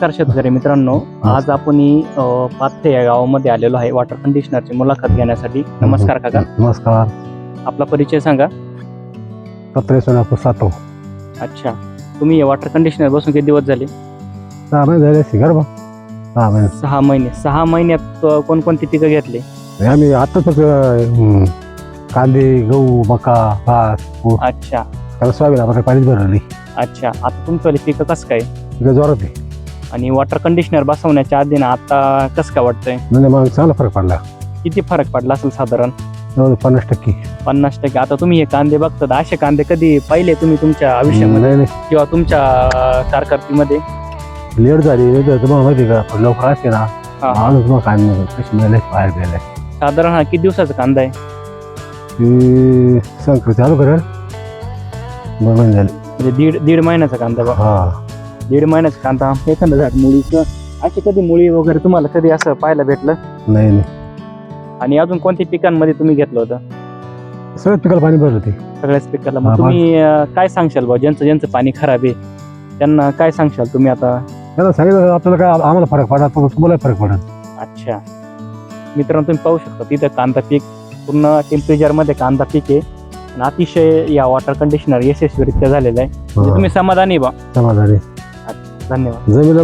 नमस्कार शेतकरी मित्रांनो. आज आपण पाथ्य या गावामध्ये आलेलो आहे. वॉटर कंडिशनरची मुलाखत घेण्यासाठी. नमस्कार काका. नमस्कार. आपला परिचय सांगा. पत्रे सोनापूर सातव अच्छा. तुम्ही वॉटर कंडिशनर बसून किती दिवस झाले? सहा महिने झाले शिकार बा. सहा महिने. सहा महिने. सहा महिन्यात कोणकोणती पिकं घेतली? आम्ही आता फक्त हम्म, कांदे गहू मका भात अच्छा. सोयाबीन पाणीच भरलं नाही. अच्छा. आता तुमचं पिकं कसं काय? जोरात आहे. आणि वॉटर कंडिशनर बसवण्याच्या आधी ना आता कसं काय वाटतंय? म्हणजे मग चांगला फरक पडला. किती फरक पडला असेल साधारण? जवळ पन्नास टक्के. पन्नास टक्के. आता तुम्ही हे कांदे बघतात असे कांदे कधी पाहिले तुम्ही तुमच्या आयुष्यामध्ये? नाही किंवा तुमच्या अ, कारकिर्दीमध्ये लेट झाली तुम्हाला माहिती का? पण लवकर असते ना. हा. माणूस मग कशी मिळाले बाहेर गेले. साधारण हा किती दिवसाचा कांदा आहे? संक्रांत चालू करेल. महिने झाले. म्हणजे दीड दीड महिन्याचा कांदा बघा हा. दीड महिन्याचा कांदा एखादं झाड मुळीचं अशी कधी मुळी वगैरे तुम्हाला कधी असं पाहायला भेटलं? नाही नाही. आणि अजून कोणत्या पिकांमध्ये तुम्ही घेतलं होतं? सगळ्या पिकाला पाणी भरलं ते सगळ्याच पिकाला. हा, मग तुम्ही अं, काय सांगशाल बा ज्यांचं ज्यांचं पाणी खराब आहे त्यांना काय सांगशाल तुम्ही आता? त्याला सांगितलं आपल्याला काय आम्हाला फरक पण तुम्हाला फरक पडत अच्छा. मित्रांनो तुम्ही पाहू शकता तिथं कांदा पीक पूर्ण टेम्परेचरमध्ये कांदा पीक आहे. आणि अतिशय या वॉटर कंडिशनर यशस्वीरित्या झालेलं आहे. म्हणजे तुम्ही समाधानी बा समाधानी. धन्यवाद. जमिनीला